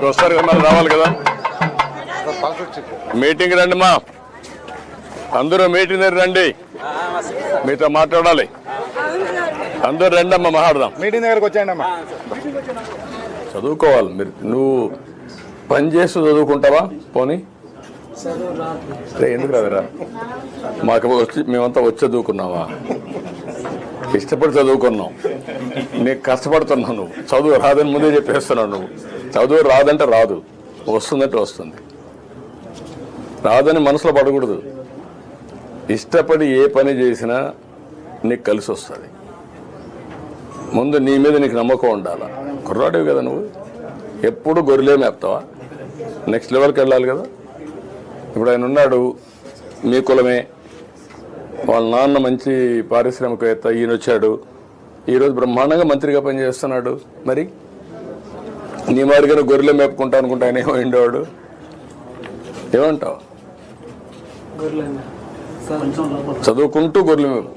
మీరు వస్తారు కదా మరి రావాలి కదా. మీటింగ్ రండి మా. అందరూ మీటింగ్ దగ్గర రండి. మీతో మాట్లాడాలి. అందరూ రండి అమ్మా మాట్లాడదాం. మీటింగ్ దగ్గరకు వచ్చాయండి అమ్మా. చదువుకోవాలి. మీరు నువ్వు పని చేస్తూ చదువుకుంటావా? పోనీ. ఎందుకు రాదురా? మాకు వచ్చి మేమంతా వచ్చి చదువుకున్నావా? ఇష్టపడి చదువుకున్నాం. నీకు కష్టపడుతున్నావు నువ్వు. చదువు రాదని ముందే చెప్పేస్తున్నావు నువ్వు. చదువు రాదంటే రాదు. వస్తుందంటే వస్తుంది. రాదని మనసులో పడకూడదు. ఇష్టపడి ఏ పని చేసినా నీకు కలిసి వస్తుంది. ముందు నీ మీద నీకు నమ్మకం ఉండాలా? కుర్రాడివి కదా నువ్వు. ఎప్పుడు గొర్రెలే మేపుతావా? నెక్స్ట్ లెవెల్కి వెళ్ళాలి కదా. ఇప్పుడు ఆయన ఉన్నాడు మీ కులమే. వాళ్ళ నాన్న మంచి పారిశ్రామికవేత్త ఈయన వచ్చాడు ఈరోజు బ్రహ్మాండంగా మంత్రిగా పనిచేస్తున్నాడు. మరి? నీ మాదిరిగా గొర్రెలే మేపుకుంటా అనుకుంటా ఆయన ఏమో ఉండేవాడు. ఏమంటావు? చదువుకుంటూ గొర్రెలు మేపు.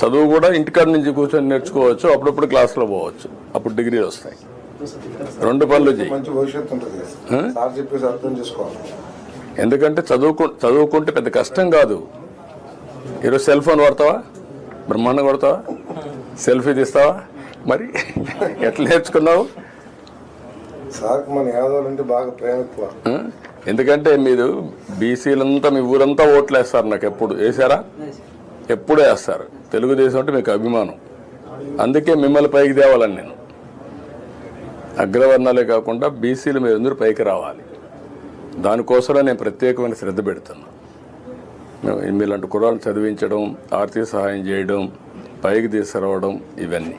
చదువు కూడా ఇంటికాడ నుంచి కూర్చొని నేర్చుకోవచ్చు అప్పుడప్పుడు క్లాస్లో పోవచ్చు. అప్పుడు డిగ్రీలు వస్తాయి. రెండు పనులు ఎందుకంటే చదువుకు చదువుకుంటే పెద్ద కష్టం కాదు. ఈరోజు సెల్ ఫోన్ వాడతావా? బ్రహ్మాండం కొడతావా సెల్ఫీ తీస్తావా? మరి ఎట్లా నేర్చుకున్నావు? సార్కి మన యాదవులంటే బాగా ప్రేమ ఎక్కువ ఎందుకంటే మీరు బీసీలంతా మీ ఊరంతా ఓట్లు వేస్తారు నాకు ఎప్పుడు. వేసారా ఎప్పుడే వేస్తారు. తెలుగుదేశం అంటే మీకు అభిమానం. అందుకే మిమ్మల్ని పైకి తేవాలని నేను. అగ్రవర్ణాలే కాకుండా బీసీలు మీరు అందరూ పైకి రావాలి. దానికోసమే నేను ప్రత్యేకమైన శ్రద్ధ పెడుతున్నాను మీలాంటి కుర్రాలు చదివించడం ఆర్థిక సహాయం చేయడం పైకి తీసుకురావడం ఇవన్నీ.